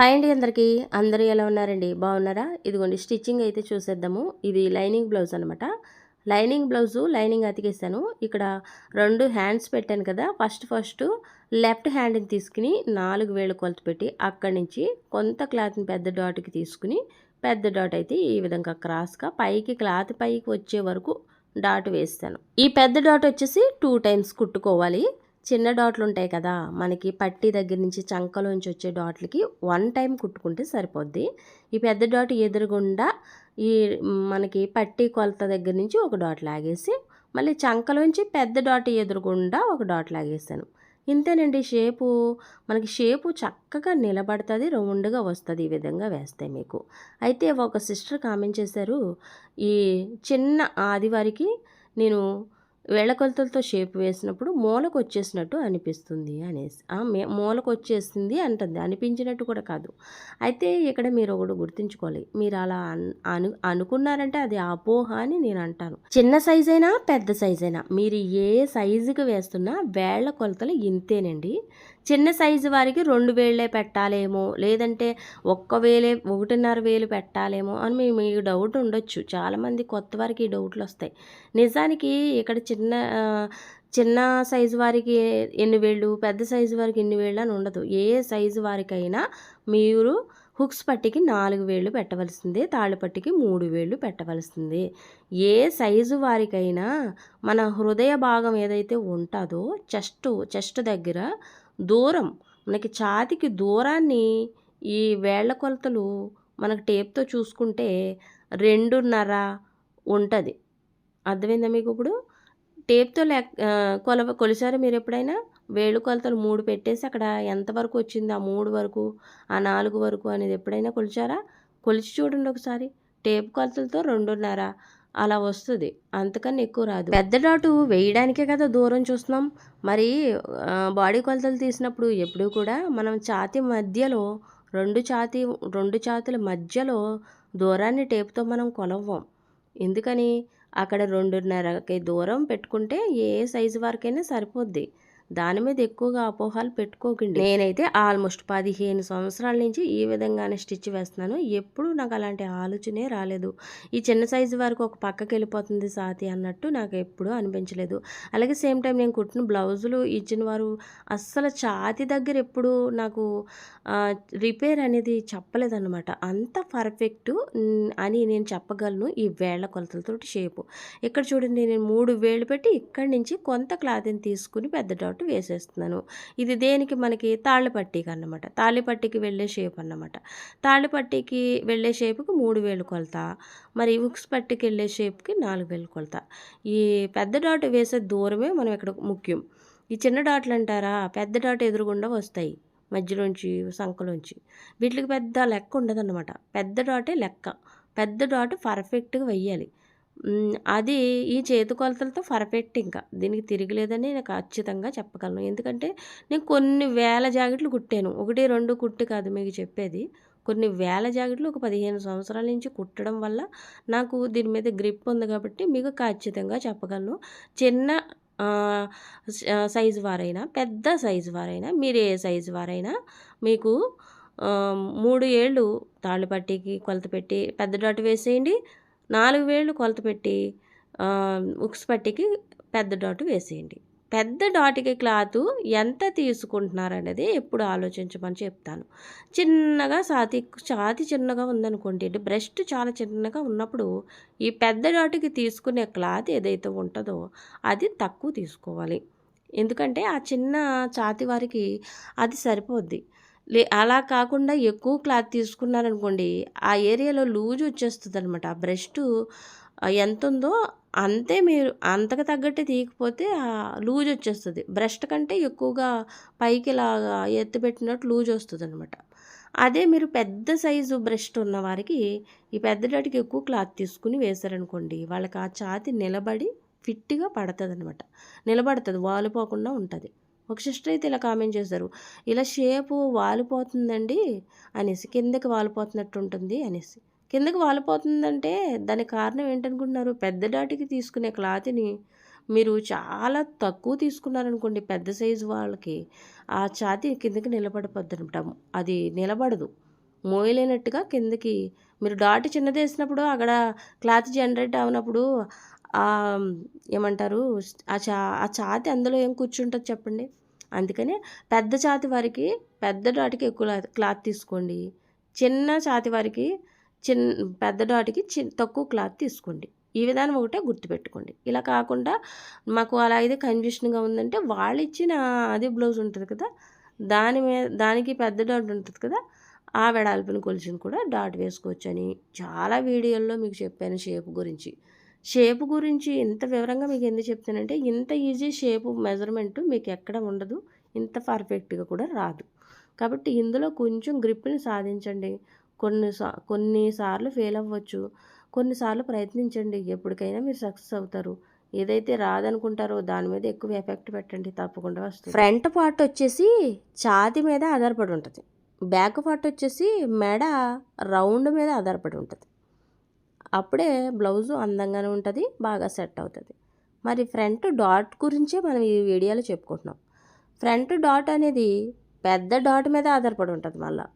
Hi అండి అందరికీ. అందరూ ఎలా ఉన్నారండి? బాగున్నారా? ఇదిగోండి స్టిచ్చింగ్ అయితే చూసేద్దాము. ఇది లైనింగ్ బ్లౌజ్ అనమాట లైనింగ్ బ్లౌజు లైనింగ్ అతికేసాను. ఇక్కడ రెండు హ్యాండ్స్ పెట్టాను కదా. ఫస్ట్ ఫస్ట్ లెఫ్ట్ హ్యాండ్ని తీసుకుని నాలుగు వేలు కొలత పెట్టి అక్కడి నుంచి కొంత క్లాత్ని పెద్ద డాట్కి తీసుకుని పెద్ద డాట్ అయితే ఈ విధంగా క్రాస్గా పైకి క్లాత్ పైకి వచ్చే వరకు డాట్ వేస్తాను. ఈ పెద్ద డాట్ వచ్చేసి టూ టైమ్స్ కుట్టుకోవాలి. చిన్న డాట్లు ఉంటాయి కదా మనకి పట్టి దగ్గర నుంచి చంకలోంచి వచ్చే డాట్లకి వన్ టైం కుట్టుకుంటే సరిపోద్ది. ఈ పెద్ద డాట్ ఎదురుగుండా ఈ మనకి పట్టి కొలత దగ్గర నుంచి ఒక డాట్ లాగేసి మళ్ళీ చంకలోంచి పెద్ద డాట్ ఎదురుగుండా ఒక డాట్ లాగేసాను. ఇంతేనండి షేపు. మనకి షేపు చక్కగా నిలబడుతుంది రౌండ్గా వస్తుంది ఈ విధంగా వేస్తే మీకు. అయితే ఒక సిస్టర్ కామెంట్ చేశారు ఈ చిన్న ఆదివారికి నేను వేళకొలతలతో షేప్ వేసినప్పుడు మూలకు వచ్చేసినట్టు అనిపిస్తుంది అనేసి. మే- మూలకు వచ్చేసింది అంటుంది. అనిపించినట్టు కూడా కాదు. అయితే ఇక్కడ మీరు ఒకటి గుర్తుంచుకోవాలి. మీరు అలా అను అనుకున్నారంటే అది అపోహ అని నేను అంటాను. చిన్న సైజ్ అయినా పెద్ద సైజ్ అయినా మీరు ఏ సైజుకి వేస్తున్నా వేళ్ళ కొలతలు ఇంతేనండి. చిన్న సైజు వారికి రెండు వేళ్ళే పెట్టాలేమో లేదంటే ఒక్క వేలే ఒకటిన్నర వేలు పెట్టాలేమో అని మీ మీకు డౌట్ ఉండొచ్చు. చాలామంది కొత్త వారికి ఈ డౌట్లు వస్తాయి. నిజానికి ఇక్కడ చిన్న చిన్న సైజు వారికి ఎన్ని వేళ్ళు పెద్ద సైజు వారికి ఎన్ని వేళ్ళు అని ఉండదు. ఏ సైజు వారికైనా మీరు హుక్స్ పట్టికి నాలుగు వేళ్ళు పెట్టవలసిందే తాళ్ళపట్టికి మూడు వేళ్ళు పెట్టవలసిందే. ఏ సైజు వారికైనా మన హృదయ భాగం ఏదైతే ఉంటుందో చెస్ట్ చెస్ట్ దగ్గర దూరం. మనకి ఛాతికి దూరాన్ని ఈ వేళ్ళ కొలతలు మనకు టేప్తో చూసుకుంటే రెండున్నర ఉంటుంది. అర్థమైందా మీకు ఇప్పుడు? టేప్తో లే కొలవ కొల కొలిసారు మీరు ఎప్పుడైనా? వేళ్ళు కొలతలు మూడు పెట్టేసి అక్కడ ఎంతవరకు వచ్చింది? ఆ మూడు వరకు ఆ నాలుగు వరకు అనేది ఎప్పుడైనా కొలిచారా? కొలిచి చూడండి ఒకసారి. టేప్ కొలతలతో రెండున్నర. అలా వస్తుంది. అంతకన్నా ఎక్కువ రాదు. పెద్ద డాటు వేయడానికే కదా దూరం చూస్తున్నాం. మరి బాడీ కొలతలు తీసినప్పుడు ఎప్పుడూ కూడా మనం ఛాతి మధ్యలో రెండు ఛాతి రెండు ఛాతుల మధ్యలో దూరాన్ని టేపుతో మనం కొలవ్వం. ఎందుకని? అక్కడ రెండున్నరకి దూరం పెట్టుకుంటే ఏ సైజు వరకైనా సరిపోద్ది. దాని మీద ఎక్కువగా అపోహాలు పెట్టుకోకండి. నేనైతే ఆల్మోస్ట్ పదిహేను సంవత్సరాల నుంచి ఈ విధంగానే స్టిచ్ వేస్తున్నాను. ఎప్పుడు నాకు అలాంటి ఆలోచనే రాలేదు. ఈ చిన్న సైజు వరకు ఒక పక్కకి వెళ్ళిపోతుంది సాతి అన్నట్టు నాకు ఎప్పుడూ అనిపించలేదు. అలాగే సేమ్ టైం నేను కుట్టిన బ్లౌజులు ఇచ్చిన వారు అస్సలు ఛాతి దగ్గర ఎప్పుడు నాకు రిపేర్ అనేది చెప్పలేదన్నమాట. అంత పర్ఫెక్ట్ అని నేను చెప్పగలను ఈ వేళ్ళ కొలతలతోటి షేపు. ఇక్కడ చూడండి నేను మూడు వేళ్ళు పెట్టి ఇక్కడి నుంచి కొంత క్లాత్ని తీసుకుని పెద్ద డాట్ వేసేస్తున్నాను. ఇది దేనికి? మనకి తాళ్ళపట్టికి అన్నమాట. తాళ్ళపట్టికి వెళ్ళే షేప్ అన్నమాట. తాళ్ళపట్టికి వెళ్ళే షేపుకి మూడు వేలు కొలత. మరి ఉక్స్ పట్టికి వెళ్ళే షేప్కి నాలుగు వేలు కొలత. ఈ పెద్ద డాట్ వేసే దూరమే మనం ఇక్కడ ముఖ్యం. ఈ చిన్న డాట్లు అంటారా? పెద్ద డాట్ ఎదురుగుండా వస్తాయి. మధ్యలోంచి సంఖలోంచి. వీటికి పెద్ద లెక్క ఉండదన్నమాట. పెద్ద డాటే లెక్క. పెద్ద డాట్ పర్ఫెక్ట్గా వెయ్యాలి. అది ఈ చేతి కొలతలతో పర్ఫెక్ట్ ఇంకా. దీనికి తిరగలేదని నేను ఖచ్చితంగా చెప్పగలను. ఎందుకంటే నేను కొన్ని వేల జాకెట్లు కుట్టాను. ఒకటి రెండు కుట్టి కాదు మీకు చెప్పేది. కొన్ని వేల జాకెట్లు ఒక పదిహేను సంవత్సరాల నుంచి కుట్టడం వల్ల నాకు దీని మీద గ్రిప్ ఉంది కాబట్టి మీకు ఖచ్చితంగా చెప్పగలను. చిన్న సైజు వారైనా పెద్ద సైజు వారైనా మీరు ఏ సైజు వారైనా మీకు మూడు ఏళ్ళు తాళ్ళు పట్టికి కొలత పెట్టి పెద్ద డాట్ వేసేయండి. నాలుగు వేళ్ళు కొలత పెట్టి ఉక్స్ పట్టికి పెద్ద డాట్ వేసేయండి. పెద్ద డాటికి క్లాత్ ఎంత తీసుకుంటున్నారు అనేది ఎప్పుడు ఆలోచించమని చెప్తాను. చిన్నగా సాతి ఛాతి చిన్నగా ఉందనుకోండి అంటే బ్రెస్ట్ చాలా చిన్నగా ఉన్నప్పుడు ఈ పెద్ద డాటికి తీసుకునే క్లాత్ ఏదైతే ఉంటుందో అది తక్కువ తీసుకోవాలి. ఎందుకంటే ఆ చిన్న ఛాతి వారికి అది సరిపోద్ది. లే అలా కాకుండా ఎక్కువ క్లాత్ తీసుకున్నారనుకోండి ఆ ఏరియాలో లూజ్ వచ్చేస్తుంది అనమాట ఆ బ్రెస్ట్ ఎంత ఉందో అంతే మీరు అంతకు తగ్గట్టే తీయకపోతే లూజ్ వచ్చేస్తుంది. బ్రెస్ట్ కంటే ఎక్కువగా పైకి ఇలాగా ఎత్తిపెట్టినట్టు లూజ్ వస్తుంది అనమాట అదే మీరు పెద్ద సైజు బ్రెస్ట్ ఉన్న వారికి ఈ పెద్ద డాటికి ఎక్కువ క్లాత్ తీసుకుని వేశారనుకోండి వాళ్ళకి ఆ ఛాతి నిలబడి ఫిట్గా పడుతుంది అనమాట నిలబడుతుంది వాలిపోకుండా ఉంటుంది. ఒక సిస్టర్ అయితే ఇలా కామెంట్ చేశారు. ఇలా షేపు వాలిపోతుందండి అనేసి కిందకి వాలిపోతున్నట్టు ఉంటుంది అనేసి. కిందకి వాలిపోతుందంటే దానికి కారణం ఏంటనుకుంటున్నారు? పెద్ద డాటికి తీసుకునే క్లాత్ని మీరు చాలా తక్కువ తీసుకున్నారనుకోండి పెద్ద సైజు వాళ్ళకి ఆ ఛాతి కిందకి నిలబడిపోద్ది అనమాట అది నిలబడదు. మోయలేనట్టుగా కిందకి మీరు డాట్ చిన్నది వేసినప్పుడు అక్కడ క్లాత్ జనరేట్ అవునప్పుడు ఏమంటారు ఆ చా ఆ ఛాతి అందులో ఏం కూర్చుంటుంది చెప్పండి? అందుకని పెద్ద ఛాతి వారికి పెద్ద డాట్కి ఎక్కువ క్లాత్- తీసుకోండి. చిన్న ఛాతి వారికి చిన్న పెద్ద డాట్కి చిన్న తక్కువ క్లాత్ తీసుకోండి. ఈ విధానం ఒకటే గుర్తుపెట్టుకోండి. ఇలా కాకుండా మాకు అలా అయితే కన్ఫ్యూషన్గా ఉందంటే వాళ్ళు ఇచ్చిన అదే బ్లౌజ్ ఉంటుంది కదా దాని మీద దానికి పెద్ద డాట్ ఉంటుంది కదా ఆ వెడల్పుని కొలిచిన కూడా డాట్ వేసుకోవచ్చు అని చాలా వీడియోల్లో మీకు చెప్పాను షేప్ గురించి. షేప్ గురించి ఇంత వివరంగా మీకు ఎందుకు చెప్తానంటే ఇంత ఈజీ షేప్ మెజర్మెంట్ మీకు ఎక్కడ ఉండదు ఇంత పర్ఫెక్ట్గా కూడా రాదు. కాబట్టి ఇందులో కొంచెం గ్రిప్ని సాధించండి. కొన్ని సా కొన్నిసార్లు ఫెయిల్ అవ్వచ్చు. కొన్నిసార్లు ప్రయత్నించండి. ఎప్పటికైనా మీరు సక్సెస్ అవుతారు. ఏదైతే రాదనుకుంటారో దాని మీద ఎక్కువ ఎఫెక్ట్ పెట్టండి. తప్పకుండా వస్తుంది. ఫ్రంట్ పార్ట్ వచ్చేసి ఛాతి మీద ఆధారపడి ఉంటుంది. బ్యాక్ పార్ట్ వచ్చేసి మెడ రౌండ్ మీద ఆధారపడి ఉంటుంది. అప్పుడే బ్లౌజు అందంగానే ఉంటుంది బాగా సెట్ అవుతుంది. మరి ఫ్రంట్ డాట్ గురించే మనం ఈ వీడియోలో చెప్పుకుంటున్నాం. ఫ్రంట్ డాట్ అనేది పెద్ద డాట్ మీద ఆధారపడి ఉంటుంది మళ్ళీ.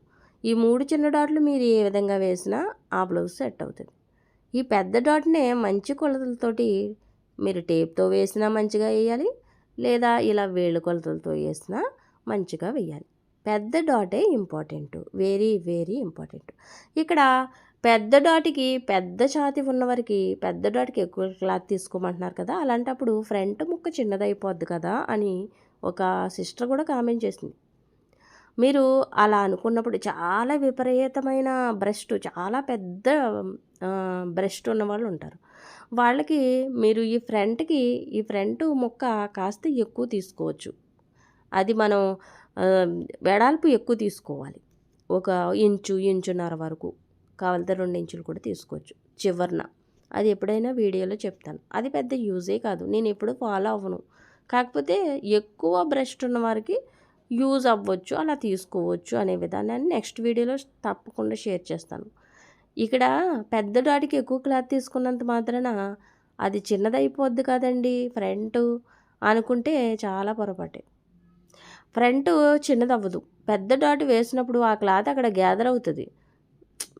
ఈ మూడు చిన్న డాట్లు మీరు ఏ విధంగా వేసినా ఆ బ్లౌజ్ సెట్ అవుతుంది. ఈ పెద్ద డాట్నే మంచి కొలతలతోటి మీరు టేప్తో వేసినా మంచిగా వేయాలి లేదా ఇలా వేళ్ళు కొలతలతో వేసినా మంచిగా వేయాలి. పెద్ద డాటే ఇంపార్టెంట్ వెరీ వెరీ ఇంపార్టెంట్. ఇక్కడ పెద్ద డాటికి పెద్ద ఛాతి ఉన్నవారికి పెద్ద డాటికి ఎక్కువ క్లాత్ తీసుకోమంటున్నారు కదా అలాంటప్పుడు ఫ్రంట్ ముక్క చిన్నదైపోద్ది కదా అని ఒక సిస్టర్ కూడా కామెంట్ చేసింది. మీరు అలా అనుకున్నప్పుడు చాలా విపరీతమైన బ్రెస్ట్ చాలా పెద్ద బ్రెస్ట్ ఉన్న వాళ్ళు ఉంటారు. వాళ్ళకి మీరు ఈ ఫ్రంట్కి ఈ ఫ్రంట్ ముక్క కాస్త ఎక్కువ తీసుకోవచ్చు. అది మనం వెడల్పు ఎక్కువ తీసుకోవాలి. ఒక ఇంచు ఇంచున్నర వరకు. కావాలితే రెండు ఇంచులు కూడా తీసుకోవచ్చు. చివరిన. అది ఎప్పుడైనా వీడియోలో చెప్తాను. అది పెద్ద యూజే కాదు. నేను ఎప్పుడు ఫాలో అవ్వను. కాకపోతే ఎక్కువ బ్రెస్ట్ ఉన్న వారికి యూజ్ అవ్వచ్చు అలా తీసుకోవచ్చు అనే విధానాన్ని నెక్స్ట్ వీడియోలో తప్పకుండా షేర్ చేస్తాను. ఇక్కడ పెద్ద డాటికి ఎక్కువ క్లాత్ తీసుకున్నంత మాత్రాన అది చిన్నదైపోద్ది కదండి. ఫ్రంట్ అనుకుంటే చాలా పొరపాటే. ఫ్రంట్ చిన్నది అవ్వదు పెద్ద డాట్ వేసినప్పుడు ఆ క్లాత్ అక్కడ గ్యాదర్ అవుతుంది.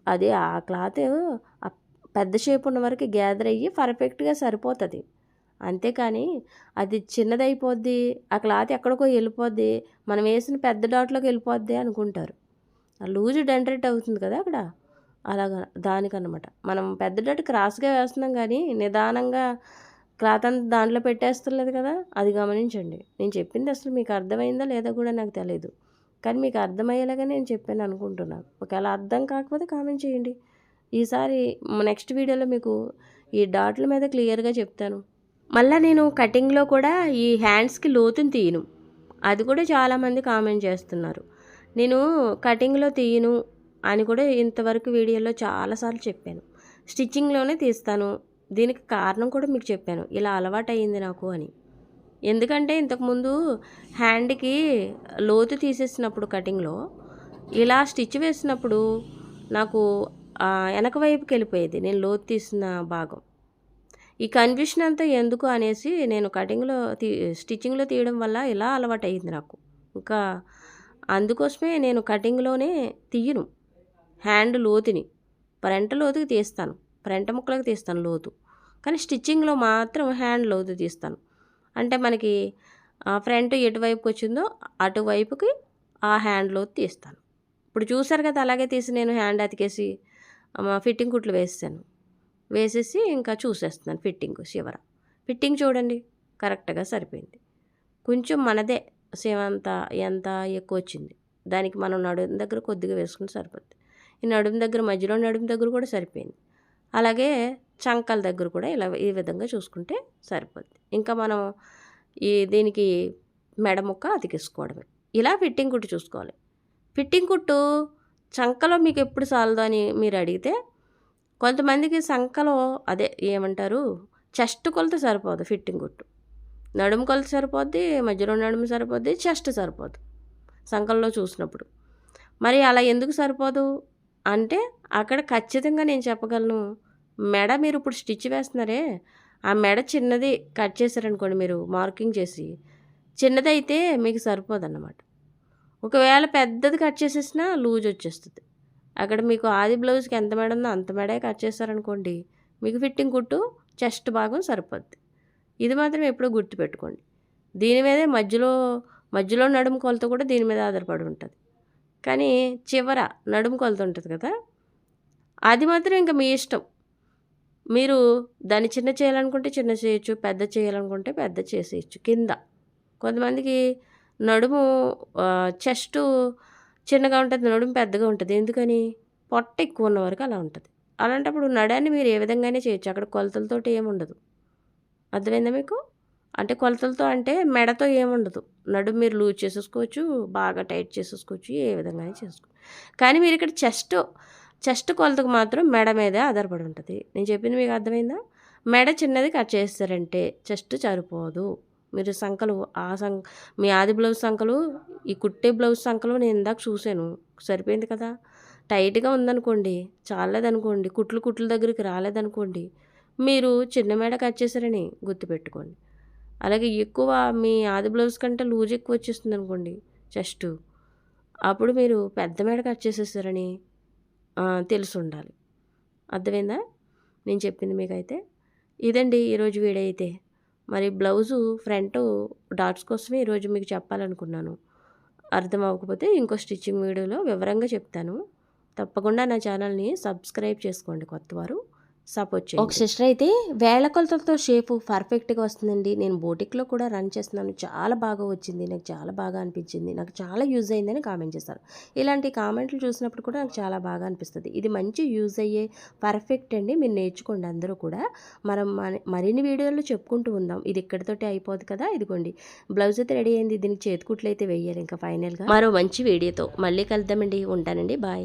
అది ఆ క్లాత్ పెద్ద షేప్ ఉన్న వరకు గ్యాదర్ అయ్యి పర్ఫెక్ట్గా సరిపోతుంది. అంతేకాని అది చిన్నదైపోద్ది ఆ క్లాత్ ఎక్కడికో వెళ్ళిపోద్ది మనం వేసిన పెద్ద డాట్లోకి వెళ్ళిపోద్ది అనుకుంటారు. లూజ్ డెంటరేట్ అవుతుంది కదా అక్కడ. అలాగా దానికన్నమాట. మనం పెద్ద డాట్ క్రాస్గా వేస్తున్నాం కానీ నిదానంగా క్లాత్ అంతా దాంట్లో పెట్టేస్తలేదు కదా అది గమనించండి. నేను చెప్పింది అసలు మీకు అర్థమైందా లేదా కూడా నాకు తెలియదు కానీ మీకు అర్థమయ్యేలాగా నేను చెప్పాను అనుకుంటున్నాను ఒకవేళ అర్థం కాకపోతే కామెంట్ చేయండి. ఈసారి నెక్స్ట్ వీడియోలో మీకు ఈ డాట్ల మీద క్లియర్గా చెప్తాను. మళ్ళీ నేను కటింగ్లో కూడా ఈ హ్యాండ్స్కి లోతుని తీయను. అది కూడా చాలామంది కామెంట్ చేస్తున్నారు. నేను కటింగ్లో తీయను అని కూడా ఇంతవరకు వీడియోలో చాలాసార్లు చెప్పాను. స్టిచ్చింగ్లోనే తీస్తాను. దీనికి కారణం కూడా మీకు చెప్పాను. ఇలా అలవాటు అయ్యింది నాకు అని. ఎందుకంటే ఇంతకుముందు హ్యాండ్కి లోతు తీసేసినప్పుడు కటింగ్లో ఇలా స్టిచ్ వేసినప్పుడు నాకు వెనక వైపుకి వెళ్ళిపోయేది. నేను లోతు తీసిన భాగం. ఈ కన్ఫ్యూషన్ అంతా ఎందుకు అనేసి నేను కటింగ్లో తీ స్టిచ్చింగ్లో తీయడం వల్ల ఇలా అలవాటు అయింది నాకు. ఇంకా అందుకోసమే నేను కటింగ్లోనే తీయను. హ్యాండ్ లోతుని ఫ్రంట్ లోతుకి తీస్తాను. ఫ్రంట్ ముక్కలకు తీస్తాను లోతు. కానీ స్టిచ్చింగ్లో మాత్రం హ్యాండ్ లోతు తీస్తాను. అంటే మనకి ఫ్రంట్ ఎటువైపుకి వచ్చిందో అటువైపుకి ఆ హ్యాండ్లో తీస్తాను. ఇప్పుడు చూసారు కదా అలాగే తీసి నేను హ్యాండ్ అతికేసి ఫిట్టింగ్ కుట్లు వేసాను వేసేసి ఇంకా చూసేస్తున్నాను ఫిట్టింగ్ చివర. ఫిట్టింగ్ చూడండి కరెక్ట్గా సరిపోయింది. కొంచెం మనదే సేమ్ అంత ఎంత ఎక్కువ వచ్చింది దానికి మనం నడుము దగ్గర కొద్దిగా వేసుకుని సరిపోద్ది. ఈ నడుము దగ్గర మధ్యలో నడుము దగ్గర కూడా సరిపోయింది. అలాగే చంకల దగ్గర కూడా ఇలా ఈ విధంగా చూసుకుంటే సరిపోద్ది. ఇంకా మనం ఈ దీనికి మెడ ముక్క అతికేసుకోవడమే ఇలా ఫిట్టింగ్ కుట్టు చూసుకోవాలి. ఫిట్టింగ్ కుట్టు చంకలో మీకు ఎప్పుడు చాలదు అని మీరు అడిగితే కొంతమందికి సంకలో అదే ఏమంటారు చెస్ట్ కొలత సరిపోదు ఫిట్టింగ్ కుట్టు. నడుము కొలత సరిపోద్ది మధ్యలో నడుము సరిపోద్ది చెస్ట్ సరిపోదు సంకల్లో చూసినప్పుడు. మరి అలా ఎందుకు సరిపోదు? అంటే అక్కడ ఖచ్చితంగా నేను చెప్పగలను మెడ మీరు ఇప్పుడు స్టిచ్ వేస్తున్నారే? ఆ మెడ చిన్నది కట్ చేశారనుకోండి మీరు మార్కింగ్ చేసి చిన్నదైతే మీకు సరిపోదన్నమాట. ఒకవేళ పెద్దది కట్ చేసేసినా లూజ్ వచ్చేస్తుంది. అక్కడ మీకు ఆది బ్లౌజ్కి ఎంత మెడ ఉందో అంత మెడే కట్ చేశారనుకోండి మీకు ఫిట్టింగ్ కుట్టు చెస్ట్ భాగం సరిపోద్ది. ఇది మాత్రం ఎప్పుడూ గుర్తుపెట్టుకోండి. దీని మీదే మధ్యలో మధ్యలో నడుము కొలత కూడా దీని మీద ఆధారపడి ఉంటుంది. కానీ చివర నడుము కొలత ఉంటుంది కదా? అది మాత్రం ఇంకా మీ ఇష్టం. మీరు దాన్ని చిన్న చేయాలనుకుంటే చిన్న చేయొచ్చు పెద్ద చేయాలనుకుంటే పెద్ద చేసేయచ్చు కింద. కొంతమందికి నడుము చెస్ట్ చిన్నగా ఉంటుంది నడుము పెద్దగా ఉంటుంది. ఎందుకని? పొట్ట ఎక్కువ ఉన్న వరకు అలా ఉంటుంది. అలాంటప్పుడు నడాన్ని మీరు ఏ విధంగానే చేయొచ్చు? అక్కడ కొలతలతోటి ఏముండదు అర్థమైందా మీకు? అంటే కొలతలతో అంటే మెడతో ఏముండదు నడుము మీరు లూజ్ చేసేసుకోవచ్చు బాగా టైట్ చేసేసుకోవచ్చు ఏ విధంగానే చేసుకోవచ్చు కానీ మీరు ఇక్కడ చెస్ట్ చెస్ట్ కొలతకు మాత్రం మెడ మీదే ఆధారపడి ఉంటుంది. నేను చెప్పింది మీకు అర్థమైందా? మెడ చిన్నది కట్ చేస్తారంటే చెస్ట్ సరిపోదు మీరు సంఖలు ఆ సం మీ ఆది బ్లౌజ్ సంఖలు ఈ కుట్టే బ్లౌజ్ సంఖలు నేను ఇందాక చూశాను. సరిపోయింది కదా? టైట్గా ఉందనుకోండి చాలేదనుకోండి కుట్లు కుట్ల దగ్గరికి రాలేదనుకోండి మీరు చిన్న మేడ కట్ చేశారని గుర్తుపెట్టుకోండి. అలాగే ఎక్కువ మీ ఆది బ్లౌజ్ కంటే లూజ్ ఎక్కువ వచ్చేస్తుంది అనుకోండి చెస్ట్ అప్పుడు మీరు పెద్ద మేడ కట్ చేసేసారని తెలిసి ఉండాలి అర్థమైందా? నేను చెప్పింది మీకైతే? ఇదండి ఈరోజు వీడియో అయితే మరి బ్లౌజు ఫ్రంట్ డాట్స్ కోసమే ఈరోజు మీకు చెప్పాలనుకున్నాను. అర్థం అవ్వకపోతే ఇంకో స్టిచ్చింగ్ వీడియోలో వివరంగా చెప్తాను. తప్పకుండా నా ఛానల్ని సబ్స్క్రైబ్ చేసుకోండి కొత్తవారు. సపోర్ట్ చేయండి. ఒక సిస్టర్ అయితే వేళ్ళ కొలతలతో షేప్ పర్ఫెక్ట్గా వస్తుందండి. నేను బోటిక్లో కూడా రన్ చేస్తున్నాను. చాలా బాగా వచ్చింది. నాకు చాలా బాగా అనిపించింది. నాకు చాలా యూజ్ అయిందని కామెంట్ చేస్తారు. ఇలాంటి కామెంట్లు చూసినప్పుడు కూడా నాకు చాలా బాగా అనిపిస్తుంది. ఇది మంచి యూజ్ అయ్యే పర్ఫెక్ట్ అండి. మీరు నేర్చుకోండి అందరూ కూడా. మనం మరిన్ని వీడియోల్లో చెప్పుకుంటూ ఉందాం. ఇది ఇక్కడితోటి అయిపోదు కదా? ఇదిగోండి. బ్లౌజ్ అయితే రెడీ అయింది. దీనికి చేతికుట్లు అయితే వేయాలి. ఇంకా ఫైనల్గా మరో మంచి వీడియోతో మళ్ళీ కలుద్దామండి. ఉంటానండి. బాయ్